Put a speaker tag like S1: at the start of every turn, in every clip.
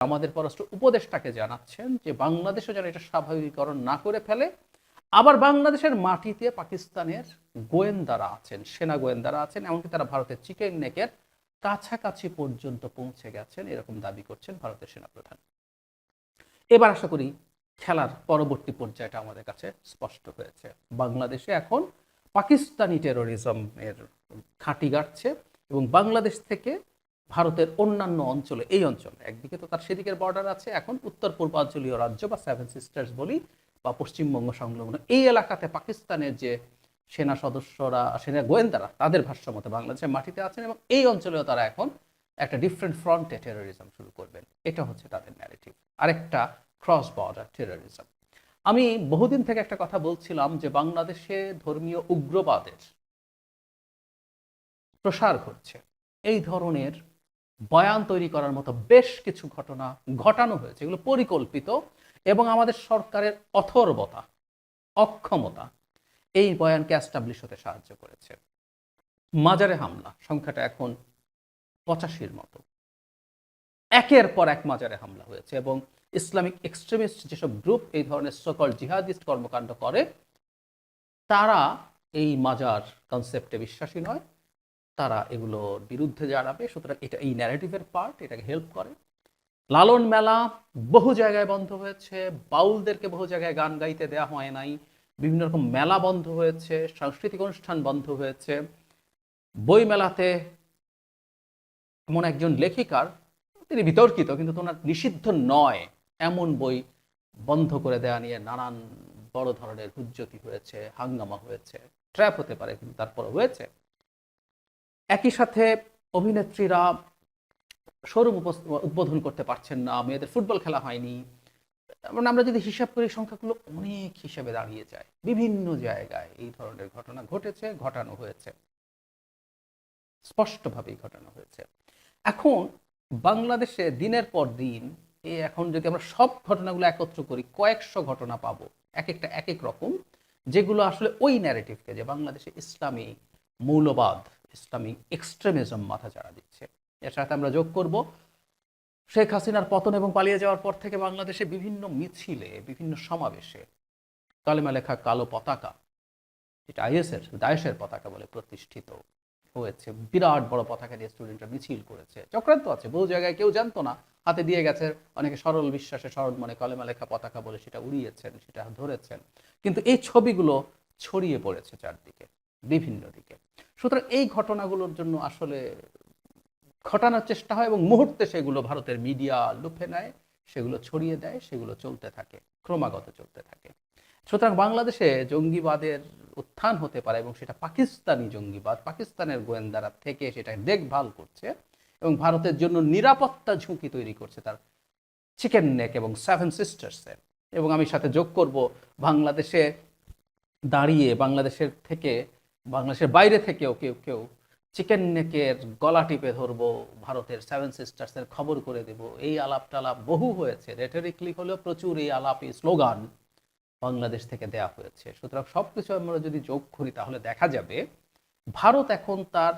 S1: আমাদের পররাষ্ট্র উপদেষ্টাকে জানাচ্ছেন যে বাংলাদেশও যেন এটা স্বাভাবিকীকরণ না করে ফেলে। আবার বাংলাদেশের মাটিতে পাকিস্তানের গোয়েন্দারা আছেন, সেনা গোয়েন্দারা আছেন, এমনকি তারা ভারতের চিকেন নেকের কাছাকাছি পর্যন্ত পৌঁছে গেছেন, এরকম দাবি করছেন ভারতের সেনাপ্রধান। এবার আশা করি খেলার পরবর্তী পর্যায়টা আমাদের কাছে স্পষ্ট হয়েছে। বাংলাদেশে এখন পাকিস্তানি টেরোরিজমের খাঁটি গাড়ছে এবং বাংলাদেশ থেকে ভারতের অন্যান্য অঞ্চলে, এই অঞ্চলে। একদিকে তো তার সেদিকের বর্ডার আছে, এখন উত্তর পূর্বাঞ্চলীয় রাজ্য বা সেভেন সিস্টার্স বলি, বা পশ্চিমবঙ্গ সংলগ্ন। এই এলাকাতে পাকিস্তানের যে সেনা সদস্যরা, সেনা গোয়েন্দারা, তাদের ভাষ্য মতে বাংলাদেশের মাটিতে আছেন এবং এই অঞ্চলেও তারা এখন একটা ডিফারেন্ট ফ্রন্টে টেরোরিজম শুরু করবেন। এটা হচ্ছে তাদের ন্যারেটিভ আরেকটা ক্রস বর্ডার টেরোরিজম আমি বহুদিন থেকে একটা কথা বলছিলাম যে বাংলাদেশে ধর্মীয় উগ্রবাদের প্রসার ঘটছে। এই ধরনের বয়ান তৈরি করার মতো বেশ কিছু ঘটনা ঘটানো হয়েছে। এগুলো পরিকল্পিত এবং আমাদের সরকারের অথর্বতা, অক্ষমতা এই বয়ানকে অ্যাস্টাবলিশ হতে সাহায্য করেছে। মাজারে হামলা, সংখ্যাটা এখন পঁচাশির মতো। একের পর এক মাজারে হামলা হয়েছে এবং ইসলামিক এক্সট্রিমিস্ট যেসব গ্রুপ এই ধরনের সকল জিহাদিস্ট কর্মকাণ্ড করে, তারা এই মাজার কনসেপ্টে বিশ্বাসী নয়। তারা এগুলোর বিরুদ্ধে দাঁড়াবে সুতরাং এটা এই ন্যারেটিভের পার্ট এটাকে হেল্প করে। লালন মেলা বহু জায়গায় বন্ধ হয়েছে। বাউলদেরকে বহু জায়গায় গান গাইতে দেওয়া হয় নাই। বিভিন্ন রকম মেলা বন্ধ হয়েছে। সাংস্কৃতিক অনুষ্ঠান বন্ধ হয়েছে। বই মেলাতে এমন একজন লেখিকার, তিনি বিতর্কিত, কিন্তু তোনার নিষিদ্ধ নয়, এমন বই বন্ধ করে দেওয়া নিয়ে নানান বড় ধরনের হুজ্জতি হয়েছে, হাঙ্গামা হয়েছে। ট্র্যাপ হতে পারে, কিন্তু তারপর হয়েছে। একই সাথে অভিনেত্রীরা শোরুম উদ্বোধন করতে পারছেন না, মেয়েদের ফুটবল খেলা হয়নি। মানে আমরা যদি হিসাব করি, সংখ্যাগুলো অনেক হিসেবে দাঁড়িয়ে যায়। বিভিন্ন জায়গায় এই ধরনের ঘটনা ঘটেছে, ঘটানো হয়েছে। স্পষ্টভাবেই ঘটানো হয়েছে। এখন বাংলাদেশে দিনের পর দিন এই এখন যদি আমরা সব ঘটনাগুলো একত্র করি, কয়েকশো ঘটনা পাবো, এক একটা এক এক রকম, যেগুলো আসলে ওই ন্যারেটিভকে যে বাংলাদেশে ইসলামী মৌলবাদ ইসলামিক এক্সট্রিমিজম মাথা চাড়া দিচ্ছে। এর সাথে আমরা যোগ করব, শেখ হাসিনার পতন এবং পালিয়ে যাওয়ার পর থেকে বাংলাদেশে বিভিন্ন মিছিলে, বিভিন্ন সমাবেশে কালেমা লেখা কালো পতাকা, যেটা আইএসের, দায়েশের পতাকা বলে প্রতিষ্ঠিত হয়েছে। বিরাট বড় পতাকা দিয়ে স্টুডেন্টরা মিছিল করেছে। চক্রান্ত আছে, বহু জায়গায় কেউ জানতো না। হাতে দিয়ে গেছে, অনেকে সরল বিশ্বাসে, সরল মনে কলেমা লেখা পতাকা বলে সেটা উড়িয়েছেন, সেটা ধরেছেন। কিন্তু এই ছবিগুলো ছড়িয়ে পড়েছে চারদিকে, বিভিন্ন দিকে। সুতরাং এই ঘটনাগুলোর জন্য আসলে ঘটানোর চেষ্টা হয় এবং মুহূর্তে সেগুলো ভারতের মিডিয়া লুফে নেয়, সেগুলো ছড়িয়ে দেয়, সেগুলো চলতে থাকে, ক্রমাগত চলতে থাকে। সুতরাং বাংলাদেশে জঙ্গিবাদের উত্থান হতে পারে এবং সেটা পাকিস্তানি জঙ্গিবাদ, পাকিস্তানের গোয়েন্দারা থেকে সেটা দেখভাল করছে এবং ভারতের জন্য নিরাপত্তা ঝুঁকি তৈরি করছে তার চিকেন নেক এবং সেভেন সিস্টার্সের। এবং আমি সাথে যোগ করব, বাংলাদেশে দাঁড়িয়ে, বাংলাদেশের থেকে বাংলাদেশের বাইরে থেকেও কেউ কেউ চিকেন নেকের গলা টিপে ধরবো, ভারতের সেভেন সিস্টার্সের খবর করে দেব। এই আলাপ টালাপ বহু হয়েছে। রেটারিকলি হলেও প্রচুর এই আলাপ এই স্লোগান বাংলাদেশ থেকে দেয়া হয়েছে। সুতরাং সব কিছু আমরা যদি যোগ করি, তাহলে দেখা যাবে ভারত এখন তার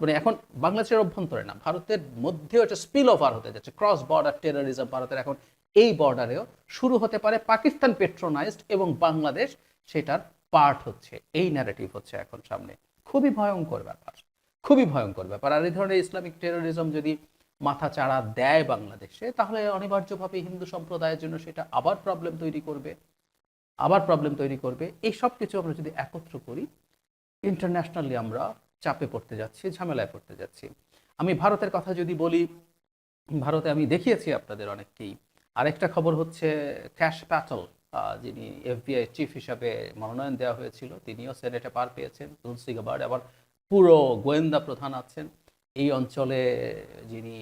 S1: মানে এখন বাংলাদেশের অভ্যন্তরে না, ভারতের মধ্যেও একটা স্পিল ওভার হতে যাচ্ছে। ক্রস বর্ডার টেরোরিজম ভারতের এখন এই বর্ডারেও শুরু হতে পারে পাকিস্তান পেট্রোনাইজড এবং বাংলাদেশ সেটার পার্ট হচ্ছে, এই ন্যারেটিভ হচ্ছে এখন সামনে। খুবই ভয়ঙ্কর ব্যাপার, খুবই ভয়ঙ্কর ব্যাপার। আর এই ধরনের ইসলামিক টেরোরিজম যদি মাথা চাড়া দেয় বাংলাদেশে, তাহলে অনিবার্যভাবে হিন্দু সম্প্রদায়ের জন্য সেটা আবার প্রবলেম তৈরি করবে, আবার প্রবলেম তৈরি করবে। এই সব কিছু আমরা যদি একত্র করি ইন্টারন্যাশনালি আমরা চাপে পড়তে যাচ্ছি, ঝামেলায় পড়তে যাচ্ছি। আমি ভারতের কথা যদি বলি, ভারতে আমি দেখিয়েছি আপনাদের অনেককেই। আরেকটা খবর হচ্ছে ক্যাশ প্যাটল যিনি এফবিআই চিফ হিসাবে মনোনয়ন দেওয়া হয়েছিল, তিনিও সেনেটে পার পেয়েছেন। তুলসি গাবার্ড আবার পুরো গোয়েন্দা প্রধান আছেন। এই অঞ্চলে যিনি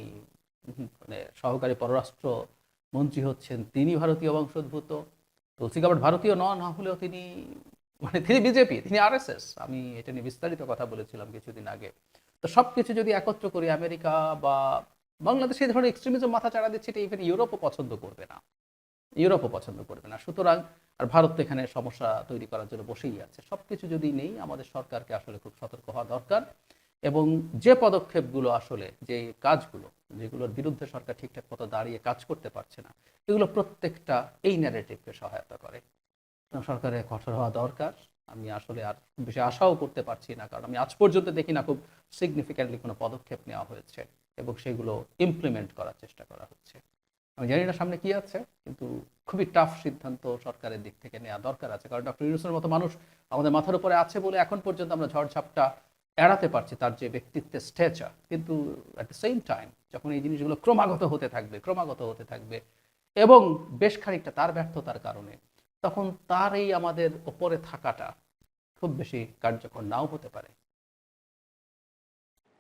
S1: মানে সহকারী পররাষ্ট্র মন্ত্রী হচ্ছেন, তিনি ভারতীয় বংশোদ্ভূত। তুলসি গাবার্ড ভারতীয় নন না হলেও তিনি মানে তিনি বিজেপি, তিনি আরএসএস। আমি এটা নিয়ে বিস্তারিত কথা বলেছিলাম কিছুদিন আগে। তো সব কিছু যদি একত্র করি, আমেরিকা বা বাংলাদেশ, এই ধরনের এক্সট্রিমিজম মাথা চাড়া দিচ্ছে, এটা ইভেন ইউরোপও পছন্দ করবে না। ইউরোপও পছন্দ করবে না। সুতরাং আর ভারত এখানে সমস্যা তৈরি করার জন্য বসেই আছে। সব কিছু যদি নেই, আমাদের সরকারকে আসলে খুব সতর্ক হওয়া দরকার এবং যে পদক্ষেপগুলো আসলে, যে কাজগুলো, যেগুলোর বিরুদ্ধে সরকার ঠিকঠাক মতো দাঁড়িয়ে কাজ করতে পারছে না, এগুলো প্রত্যেকটা এই ন্যারেটিভকে সহায়তা করে। সরকারের কঠোর হওয়া দরকার। আমি আসলে আর বেশি আশাও করতে পারছি না, কারণ আমি আজ পর্যন্ত দেখি না খুব সিগনিফিক্যান্টলি কোনো পদক্ষেপ নেওয়া হয়েছে এবং সেগুলো ইমপ্লিমেন্ট করার চেষ্টা করা হচ্ছে। আমি জানি না সামনে কি আছে, কিন্তু খুবই টাফ সিদ্ধান্ত সরকারের দিক থেকে নেওয়া দরকার আছে। কারণ ডক্টর ইউনুসের মতো মানুষ আমাদের মাথার উপরে আছে বলে এখন পর্যন্ত আমরা ঝড়ঝাপটা এড়াতে পারছি, তার যে ব্যক্তিত্বের স্ট্যাচার কিন্তু অ্যাট দ্য সেম টাইম যখন এই জিনিসগুলো ক্রমাগত হতে থাকবে, ক্রমাগত হতে থাকবে, এবং বেশ খানিকটা তার ব্যর্থতার কারণে, তখন তার এই আমাদের ওপরে থাকাটা খুব বেশি কার্যকর নাও হতে পারে।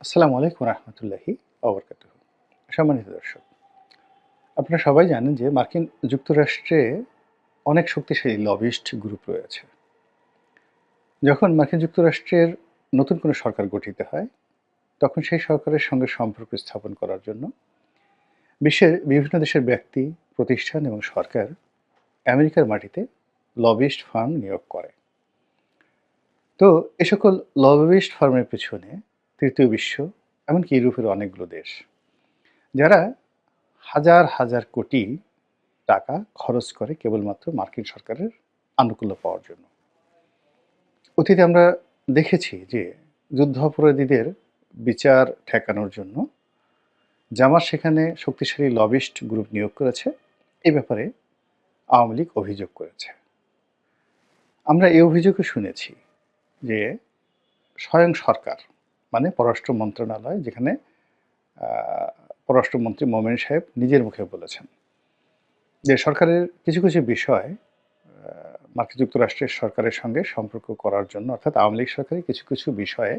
S2: আসসালামু আলাইকুম রহমতুল্লাহি সম্মানিত দর্শক আপনারা সবাই জানেন যে মার্কিন যুক্তরাষ্ট্রে অনেক শক্তিশালী লবিস্ট গ্রুপ রয়েছে। যখন মার্কিন যুক্তরাষ্ট্রের নতুন কোনো সরকার গঠিত হয়, তখন সেই সরকারের সঙ্গে সম্পর্ক স্থাপন করার জন্য বিশ্বের বিভিন্ন দেশের ব্যক্তি, প্রতিষ্ঠান এবং সরকার আমেরিকার মাটিতে লবিস্ট ফার্ম নিয়োগ করে। তো এ সকল লবিস্ট ফার্মের পেছনে তৃতীয় বিশ্ব, এমনকি ইউরোপের অনেকগুলো দেশ, যারা হাজার হাজার কোটি টাকা খরচ করে কেবলমাত্র মার্কিন সরকারের আনুকূল্য পাওয়ার জন্য। অতীতে আমরা দেখেছি যে যুদ্ধ অপরাধীদের বিচার ঠেকানোর জন্য জামাত সেখানে শক্তিশালী লবিস্ট গ্রুপ নিয়োগ করেছে, এ ব্যাপারে আওয়ামী লীগ অভিযোগ করেছে। আমরা এই অভিযোগও শুনেছি যে স্বয়ং সরকার মানে পররাষ্ট্র মন্ত্রণালয়, যেখানে পররাষ্ট্রমন্ত্রী মোমেন সাহেব নিজের মুখে বলেছেন যে সরকারের কিছু কিছু বিষয় মার্কিন যুক্তরাষ্ট্রের সরকারের সঙ্গে সম্পর্ক করার জন্য, অর্থাৎ আওয়ামী লীগ সরকারের কিছু কিছু বিষয়ে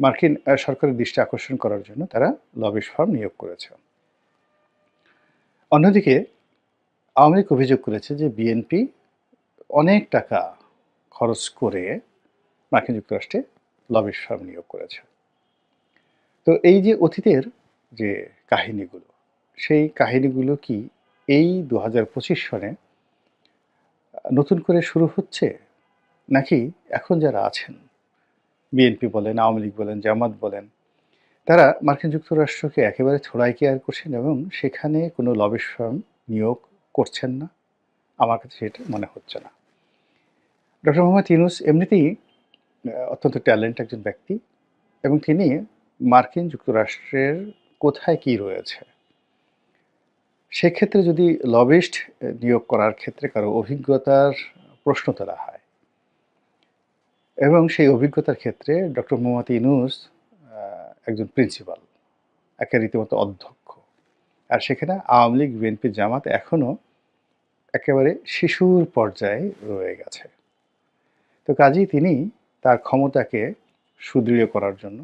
S2: মার্কিন সরকারের দৃষ্টি আকর্ষণ করার জন্য তারা লবিশ ফার্ম নিয়োগ করেছে। অন্যদিকে আওয়ামী লীগ অভিযোগ করেছে যে বিএনপি অনেক টাকা খরচ করে মার্কিন যুক্তরাষ্ট্রে লবিশ ফার্ম নিয়োগ করেছে। তো এই যে অতীতের যে কাহিনীগুলো, সেই কাহিনীগুলো কি এই দু পঁচিশ সনে নতুন করে শুরু হচ্ছে? নাকি এখন যারা আছেন বিএনপি বলেন, আওয়ামী লীগ বলেন, জামাত বলেন, তারা মার্কিন যুক্তরাষ্ট্রকে একেবারে থোড়াই কেয়ার করছেন এবং সেখানে কোনো লবিশ নিয়োগ করছেন না? আমার কাছে সেটা মনে হচ্ছে না। ডক্টর মোহাম্মদ ইউনুস এমনিতেই অত্যন্ত ট্যালেন্ট একজন ব্যক্তি এবং তিনি মার্কিন যুক্তরাষ্ট্রের কোথায় কি রয়েছে? সেক্ষেত্রে যদি লবিস্ট নিয়োগ করার ক্ষেত্রে কারও অভিজ্ঞতার প্রশ্ন তোলা হয় এবং সেই অভিজ্ঞতার ক্ষেত্রে ডক্টর মোহাম্মদ ইউনুস আহ, একজন প্রিন্সিপাল একে রীতিমতো অধ্যক্ষ আর সেখানে আওয়ামী লীগ বিএনপি জামাত এখনও একেবারে শিশুর পর্যায়ে রয়ে গেছে। তো কাজেই তিনি তার ক্ষমতাকে সুদৃঢ় করার জন্য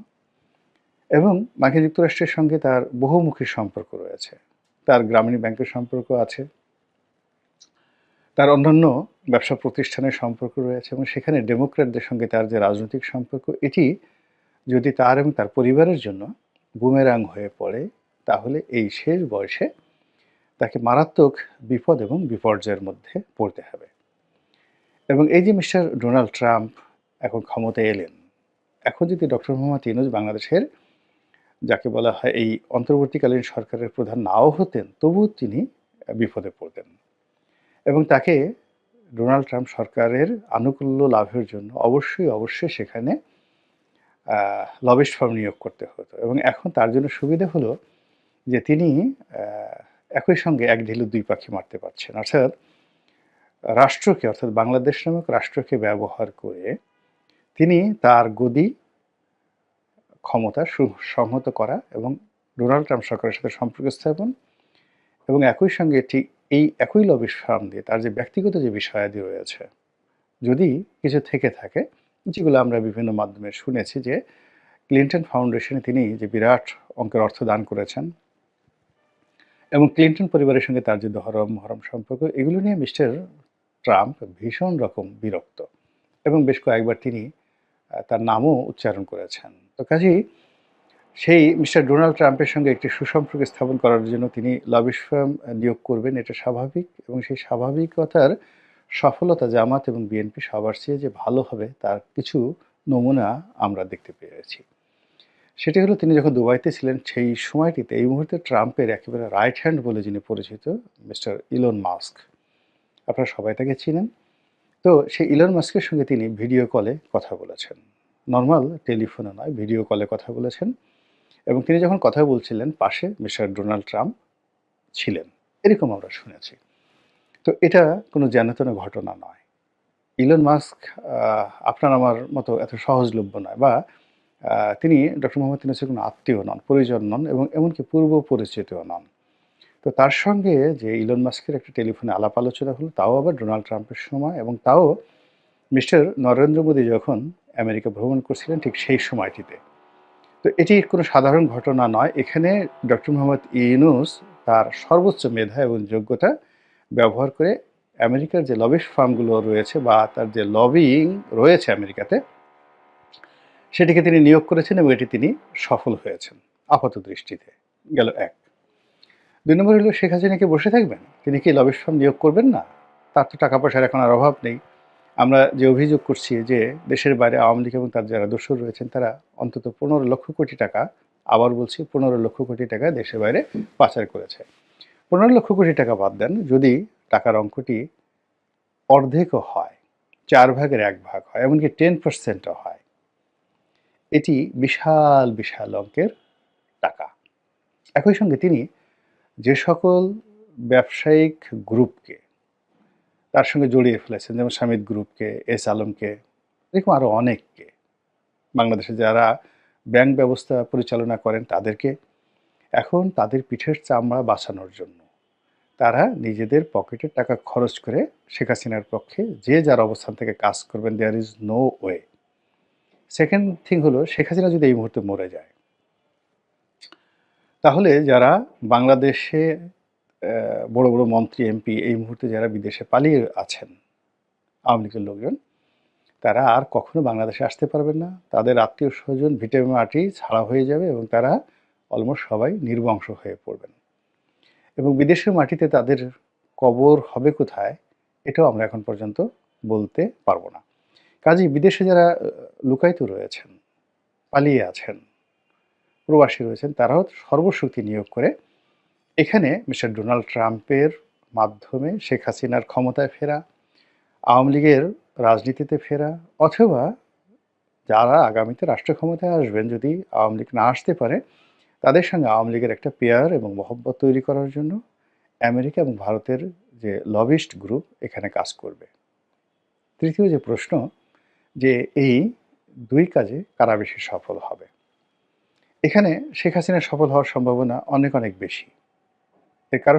S2: এবং মার্কিন যুক্তরাষ্ট্রের সঙ্গে তার বহুমুখী সম্পর্ক রয়েছে। তার গ্রামীণ ব্যাংকের সম্পর্ক আছে। তার অন্যান্য ব্যবসা প্রতিষ্ঠানের সম্পর্ক রয়েছে এবং সেখানে ডেমোক্র্যাটদের সঙ্গে তার যে রাজনৈতিক সম্পর্ক, এটি যদি তার এবং তার পরিবারের জন্য বুমেরাং হয়ে পড়ে, তাহলে এই শেষ বয়সে তাকে মারাত্মক বিপদ এবং বিপর্যয়ের মধ্যে পড়তে হবে। এবং এই যে মিস্টার ডোনাল্ড ট্রাম্প এখন ক্ষমতায় এলেন, এখন যদি ডক্টর মোহাম্মদ ইউনুস বাংলাদেশের যাকে বলা হয় এই অন্তর্বর্তীকালীন সরকারের প্রধান নাও হতেন, তবুও তিনি বিপদে পড়তেন। এবং তাকে ডোনাল্ড ট্রাম্প সরকারের আনুকূল্য লাভের জন্য অবশ্যই অবশ্যই সেখানে লবিস্ট ফার্ম নিয়োগ করতে হতো। এবং এখন তার জন্য সুবিধা হলো যে তিনি একই সঙ্গে এক ঢিলে দুই পাখি মারতে পারছেন। অর্থাৎ রাষ্ট্রকে, অর্থাৎ বাংলাদেশ নামক রাষ্ট্রকে ব্যবহার করে তিনি তার গদি ক্ষমতা সংহত করা এবং ডোনাল্ড ট্রাম্প সরকারের সাথে সম্পর্ক স্থাপন এবং একই সঙ্গে ঠিক এই একই লবিশ ফার্ম দিয়ে তার যে ব্যক্তিগত যে বিষয়াদি রয়েছে, যদি কিছু থেকে থাকে, যেগুলো আমরা বিভিন্ন মাধ্যমে শুনেছি যে ক্লিন্টন ফাউন্ডেশনে তিনি যে বিরাট অঙ্কের অর্থ দান করেছেন এবং ক্লিন্টন পরিবারের সঙ্গে তার যে ধরম মহরম সম্পর্ক, এগুলো নিয়ে মিস্টার ট্রাম্প ভীষণ রকম বিরক্ত এবং বেশ কয়েকবার তিনি তার নামও উচ্চারণ করেছেন। তো কাজেই সেই মিস্টার ডোনাল্ড ট্রাম্পের সঙ্গে একটি সুসম্পর্ক স্থাপন করার জন্য তিনি লবিশ ফার্ম নিয়োগ করবেন। এটা স্বাভাবিক এবং সেই স্বাভাবিকতার সফলতা জামাত এবং বিএনপি সবার চেয়ে যে ভালো হবে তার কিছু নমুনা আমরা দেখতে পেয়েছি। সেটি হলো তিনি যখন দুবাইতে ছিলেন সেই সময়টিতে এই মুহূর্তে ট্রাম্পের একেবারে রাইট হ্যান্ড বলে যিনি পরিচিত, মিস্টার ইলন মাস্ক। আপনারা সবাই তাকে চিনেন। তো সেই ইলন মাস্কের সঙ্গে তিনি ভিডিও কলে কথা বলেছেন। নর্মাল টেলিফোনে নয় ভিডিও কলে কথা বলেছেন। এবং তিনি যখন কথা বলছিলেন, পাশে মিস্টার ডোনাল্ড ট্রাম্প ছিলেন। এরকম আমরা শুনেছি। তো এটা কোনো জ্ঞানতন ঘটনা নয়। ইলন মাস্ক আপনার আমার মতো এত সহজলভ্য নয় বা তিনি ডক্টর মোহাম্মদ ইউনুসের কোনো আত্মীয় নন, পরিজন নন এবং এমনকি পূর্ব পরিচিতও নন। তো তার সঙ্গে যে ইলন মাস্কের একটা টেলিফোনে আলাপ আলোচনা হলো, তাও আবার ডোনাল্ড ট্রাম্পের সময় এবং তাও মিস্টার নরেন্দ্র মোদী যখন আমেরিকা ভ্রমণ করছিলেন ঠিক সেই সময়টিতে। তো এটি কোনো সাধারণ ঘটনা নয়। এখানে ডক্টর মোহাম্মদ ইউনুস তার সর্বোচ্চ মেধা এবং যোগ্যতা ব্যবহার করে আমেরিকার যে লবিশ ফার্মগুলো রয়েছে বা তার যে লবিং রয়েছে আমেরিকাতে, সেটিকে তিনি নিয়োগ করেছেন এবং এটি তিনি সফল হয়েছেন আপাত দৃষ্টিতে। গেল এক। দুই নম্বর হলো শেখ হাসিনাকে বসে থাকবেন? তিনি কি ফার্ম নিয়োগ করবেন না? তার তো টাকা পয়সার এখন আর অভাব নেই। আমরা যে অভিযোগ করছি যে দেশের বাইরে আওয়ামী লীগ এবং তার যারা দোষর রয়েছেন, তারা অন্তত পনেরো লক্ষ কোটি টাকা, আবার বলছি পনেরো লক্ষ কোটি টাকা দেশের বাইরে পাচার করেছে। পনেরো লক্ষ কোটি টাকা বাদ দেন, যদি টাকার অঙ্কটি অর্ধেকও হয়, চার ভাগের এক ভাগ হয়, এমনকি টেন পার্সেন্টও হয়, এটি বিশাল বিশাল অঙ্কের টাকা। একই সঙ্গে তিনি যে সকল ব্যবসায়িক গ্রুপকে তার সঙ্গে জড়িয়ে ফেলেছেন, যেমন স্বামীদ গ্রুপকে, এস আলমকে, এরকম আরও অনেককে। বাংলাদেশে যারা ব্যাংক ব্যবস্থা পরিচালনা করেন, তাদেরকে এখন তাদের পিঠের চামড়া বাঁচানোর জন্য তারা নিজেদের পকেটের টাকা খরচ করে শেখ হাসিনার পক্ষে যে যার অবস্থান থেকে কাজ করবেন there is no way second thing হলো, শেখ হাসিনা যদি এই মুহূর্তে মরে যায় তাহলে যারা বাংলাদেশে বড় বড় মন্ত্রী, এমপি এই মুহূর্তে যারা বিদেশে পালিয়ে আছেন, আওয়ামী লীগের লোকজন, তারা আর কখনো বাংলাদেশে আসতে পারবেন না। তাদের আত্মীয় স্বজন ভিটে মাটি ছাড়া হয়ে যাবে এবং তারা অলমোস্ট সবাই নির্বংশ হয়ে পড়বেন। এবং বিদেশের মাটিতে তাদের কবর হবে কোথায়, এটাও আমরা এখন পর্যন্ত বলতে পারব না। কাজেই বিদেশে যারা লুকায়িত রয়েছেন, পালিয়ে আছেন প্রবাসী রয়েছেন, তারাও সর্বশক্তি নিয়োগ করে এখানে মিস্টার ডোনাল্ড ট্রাম্পের মাধ্যমে শেখ হাসিনার ক্ষমতায় ফেরা, আওয়ামী লীগের রাজনীতিতে ফেরা, অথবা যারা আগামীতে রাষ্ট্র ক্ষমতায় আসবেন, যদি আওয়ামী লীগ না আসতে পারে, তাদের সঙ্গে আওয়ামী লীগের একটা পেয়ার এবং মহব্বত তৈরি করার জন্য আমেরিকা এবং ভারতের যে লবিস্ট গ্রুপ এখানে কাজ করবে। তৃতীয় যে প্রশ্ন, যে এই দুই কাজে কারা বেশি সফল হবে? এখানে শেখ হাসিনা সফল হওয়ার সম্ভাবনা অনেক অনেক বেশি। এর কারণ